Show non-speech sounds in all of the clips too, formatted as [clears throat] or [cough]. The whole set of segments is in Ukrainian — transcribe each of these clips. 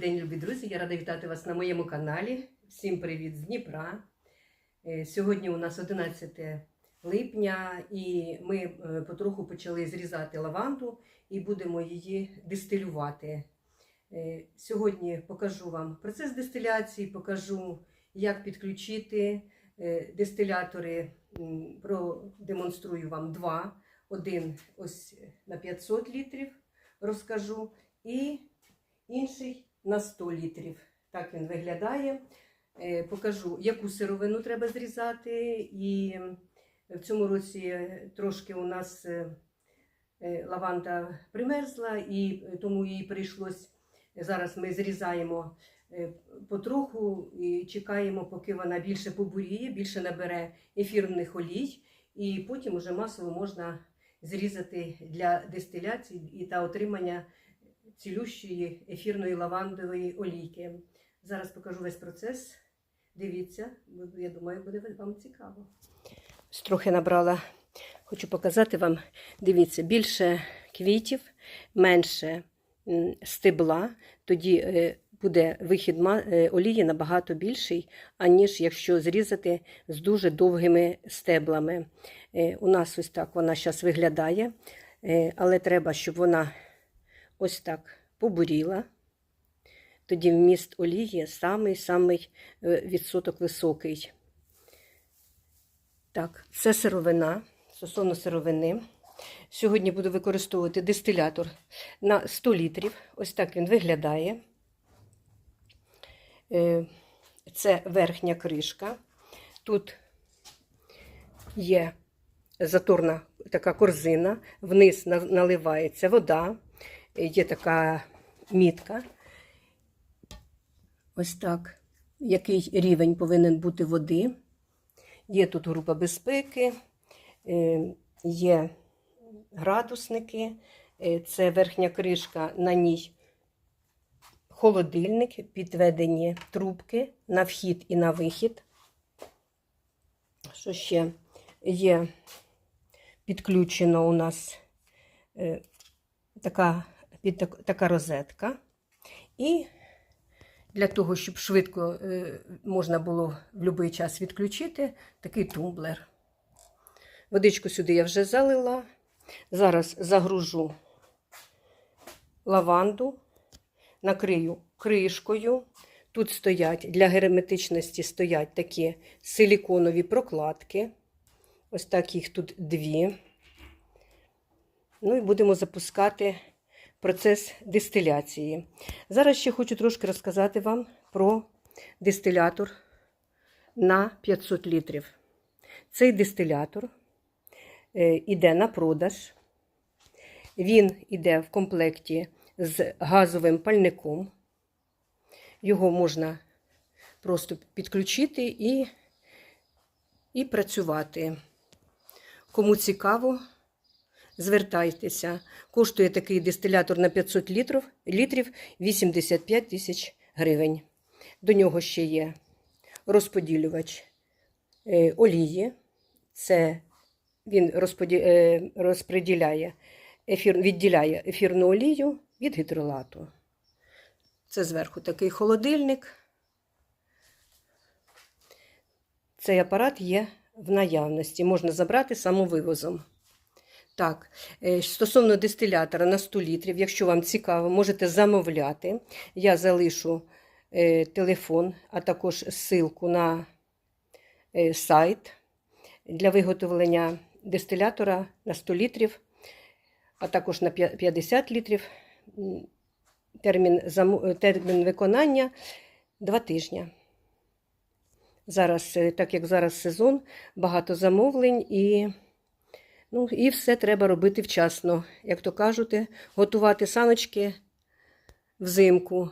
Добрий день, любі друзі! Я рада вітати вас на моєму каналі. Всім привіт з Дніпра. Е, Сьогодні у нас 11 липня, і ми е, потроху почали зрізати лаванду і будемо її дистилювати. Е, Сьогодні покажу вам процес дистиляції, покажу, як підключити дистилятори. Продемонструю вам два. Один ось на 500 літрів розкажу. І інший на 100 літрів. Так він виглядає. Е, Покажу, яку сировину треба зрізати. І в цьому році трошки у нас е, е, лаванда примерзла, і тому їй прийшлось. Зараз ми зрізаємо потроху і чекаємо, поки вона більше побуріє, більше набере ефірних олій, і потім уже масово можна зрізати для дистиляції і та отримання цілющої ефірної лавандової олійки. Зараз покажу весь процес. Дивіться, я думаю, буде вам цікаво. Трохи набрала, хочу показати вам. Дивіться, більше квітів, менше стебла, тоді е, буде вихід е, олії набагато більший, аніж якщо зрізати з дуже довгими стеблами. Е, У нас ось так вона зараз виглядає, але треба, щоб вона ось так побуріла. Тоді вміст олії самий-самий е, відсоток високий. Так, це сировина, стосовно сировини. Сьогодні буду використовувати дистилятор на 100 літрів. Ось так він виглядає. Е, Це верхня кришка. Тут є заторна така корзина, вниз наливається вода, є така мітка. Ось так, який рівень повинен бути води. Є тут група безпеки, е, є градусники, е, це верхня кришка, на ній холодильник, підведені трубки на вхід і на вихід. Що ще є підключено у нас е, така, так- така розетка. І для того, щоб швидко е, можна було в будь-який час відключити, такий тумблер. Водичку сюди я вже залила. Зараз загружу лаванду, накрию кришкою. Тут стоять для герметичності стоять такі силіконові прокладки. Ось так їх тут дві. Ну і будемо запускати процес дистиляції. Зараз ще хочу трошки розказати вам про дистилятор на 500 літрів. Цей дистилятор е, іде на продаж. Він іде в комплекті з газовим пальником. Його можна просто підключити і, і працювати. Кому цікаво, звертайтеся. Коштує такий дистилятор на 500 літрів, літрів 85 тисяч гривень. До нього ще є розподілювач е, олії. Це він е, розподіляє ефір... відділяє ефірну олію від гідролату. Це зверху такий холодильник. Цей апарат є в наявності, можна забрати самовивозом. Так, е, стосовно дистилятора на 100 літрів, якщо вам цікаво, можете замовляти. Я залишу е, телефон, а також ссылку на е, сайт для виготовлення дистилятора на 100 літрів, а також на 50 літрів. Термін, термін виконання 2 тижні. Зараз, так як зараз сезон, багато замовлень і. Ну, і все треба робити вчасно, як то кажуть, готувати саночки взимку.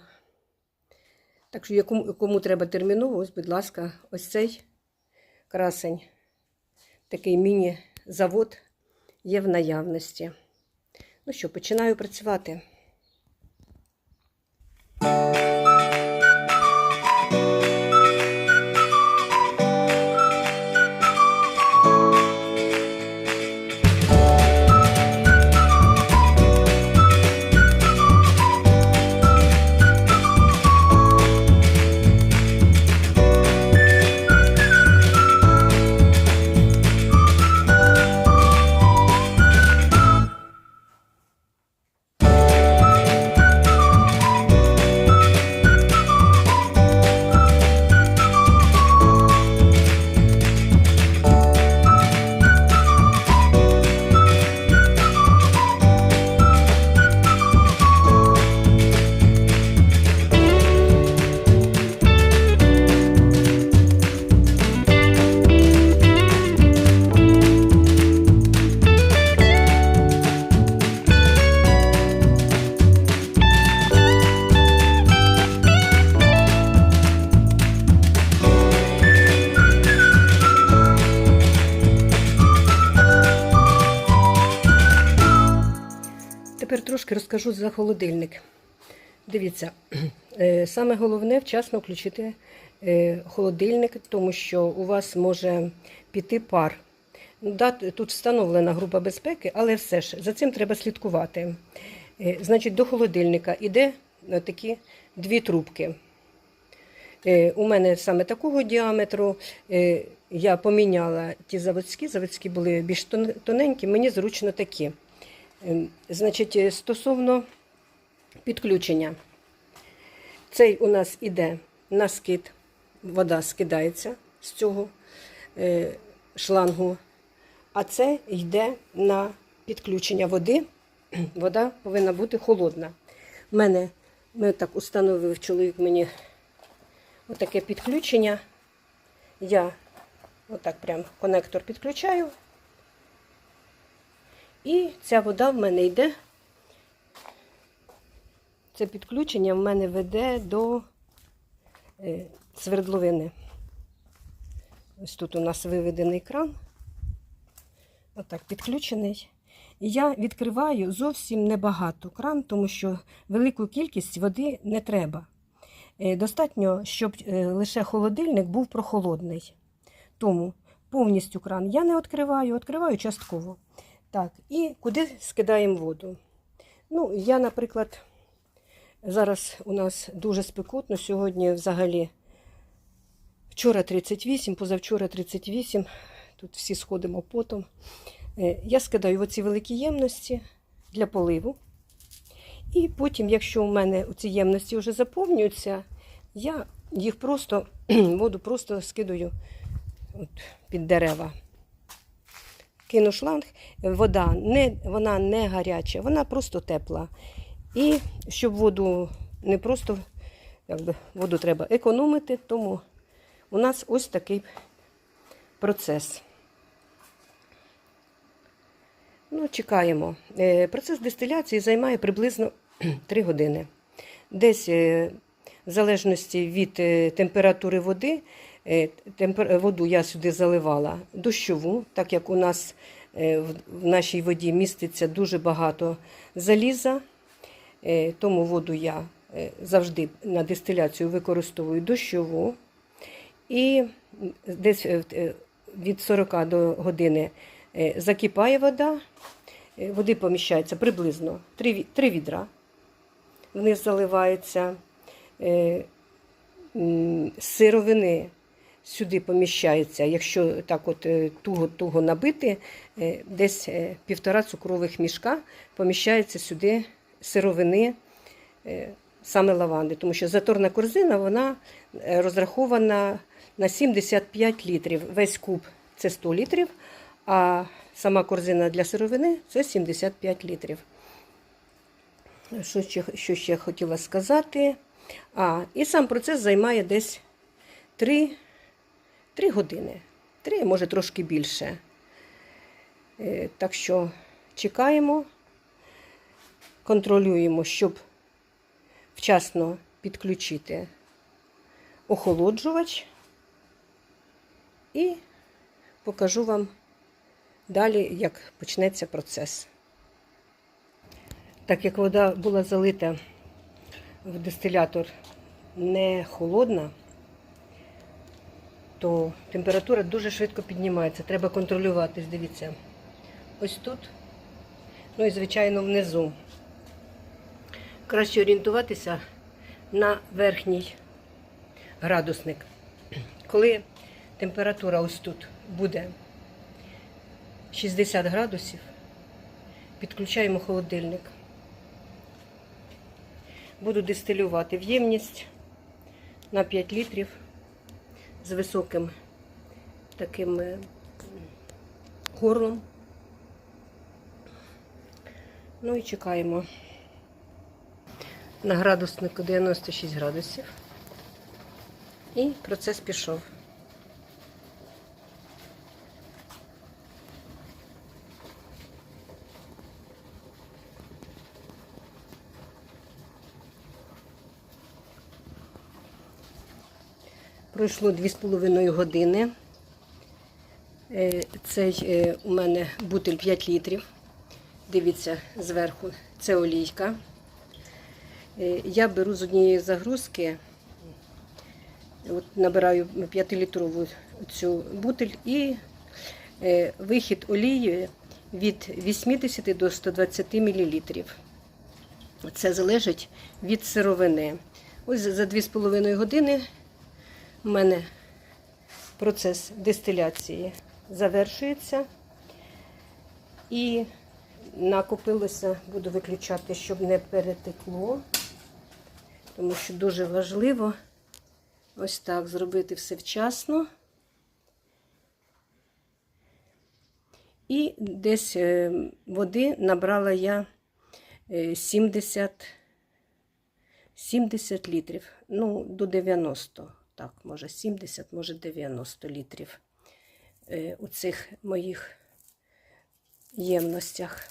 Так що, якому, кому треба терміново, ось, будь ласка, ось цей красень, такий міні-завод є в наявності. Ну що, починаю працювати. Скажу за холодильник. Дивіться, [clears throat] е, саме головне вчасно включити е, холодильник, тому що у вас може піти пар. Ну, тут встановлена група безпеки, але все ж за цим треба слідкувати. Е, Значить, до холодильника йде такі дві трубки. У мене саме такого діаметру. Я поміняла ті заводські, заводські були більш тоненькі, мені зручно такі. Е, Значить, е, стосовно підключення. Цей у нас іде на скид, вода скидається з цього е, шлангу, а це йде на підключення води. [clears throat] Вода повинна бути холодна. У мене ми так установив чоловік мені отаке підключення. Я отак прям конектор підключаю. І ця вода в мене йде. Це підключення в мене веде до е, свердловини. Ось тут у нас виведений кран. Отак підключений. І я відкриваю зовсім небагато кран, тому що велику кількість води не треба. Е, Достатньо, щоб е, лише холодильник був прохолодний. Тому повністю кран я не відкриваю, відкриваю частково. Так, і куди скидаємо воду? Ну, я, наприклад, зараз у нас дуже спекотно. Сьогодні взагалі вчора 38, позавчора 38. Тут всі сходимо потом. Е, Я скидаю оці великі ємності для поливу. І потім, якщо у мене ці ємності вже заповнюються, я їх просто, [clears throat] воду просто скидаю от, під дерева. Кину шланг, вода не, вона не гаряча, вона просто тепла. І щоб воду не просто, якби, воду треба економити, тому у нас ось такий процес. Ну, чекаємо. Е, Процес дистиляції займає приблизно [clears throat] 3 години. Десь, е, в залежності від е, температури води, воду я сюди заливала дощову, так як у нас е, в нашій воді міститься дуже багато заліза, е, тому воду я е, завжди на дистиляцію використовую дощову. І десь е, е, від 40 до години е, закипає вода, е, води поміщається приблизно 3, 3 відра. Вниз заливається е, сировини сюди поміщається, якщо так от е, туго-туго набити, е, десь е, півтора цукрових мішка поміщається сюди сировини е, саме лаванди, тому що заторна корзина вона е, розрахована на 75 літрів. Весь куб це 100 літрів, а сама корзина для сировини це 75 літрів. Що ще, що ще хотіла сказати? А, і сам процес займає десь 3, 3 години. 3, може трошки більше. Е, Так що чекаємо, контролюємо, щоб вчасно підключити охолоджувач. І покажу вам далі, як почнеться процес. Так як вода була залита в дистилятор не холодна, то температура дуже швидко піднімається. Треба контролювати. Дивіться, ось тут, ну і, звичайно, внизу. Краще орієнтуватися на верхній градусник. Коли температура ось тут буде 60 градусів, підключаємо холодильник. Буду дистилювати в ємність на 5 літрів з високим таким е, горлом. Ну і чекаємо на градуснику 96 градусів. І процес пішов. Пройшло 2,5 години. Е, Цей е, у мене бутиль 5 літрів. Дивіться зверху, це олійка. Е, Я беру з однієї загрузки, от набираю 5-літрову цю бутиль і вихід олії від 80 до 120 мл. Це залежить від сировини. Ось за 2,5 години у мене процес дистиляції завершується. І накопилося, буду виключати, щоб не перетекло, тому що дуже важливо ось так зробити все вчасно. І десь е, води набрала я е, 70, 70 літрів, ну, до 90, так, може 70, може 90 літрів е, у цих моїх ємностях.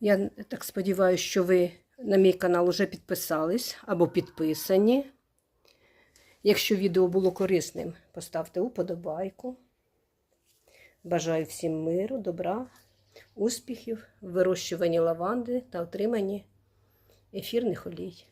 Я так сподіваюся, що ви на мій канал вже підписались або підписані. Якщо відео було корисним, поставте уподобайку. Бажаю всім миру, добра, успіхів в вирощуванні лаванди та отриманні ефірних олій.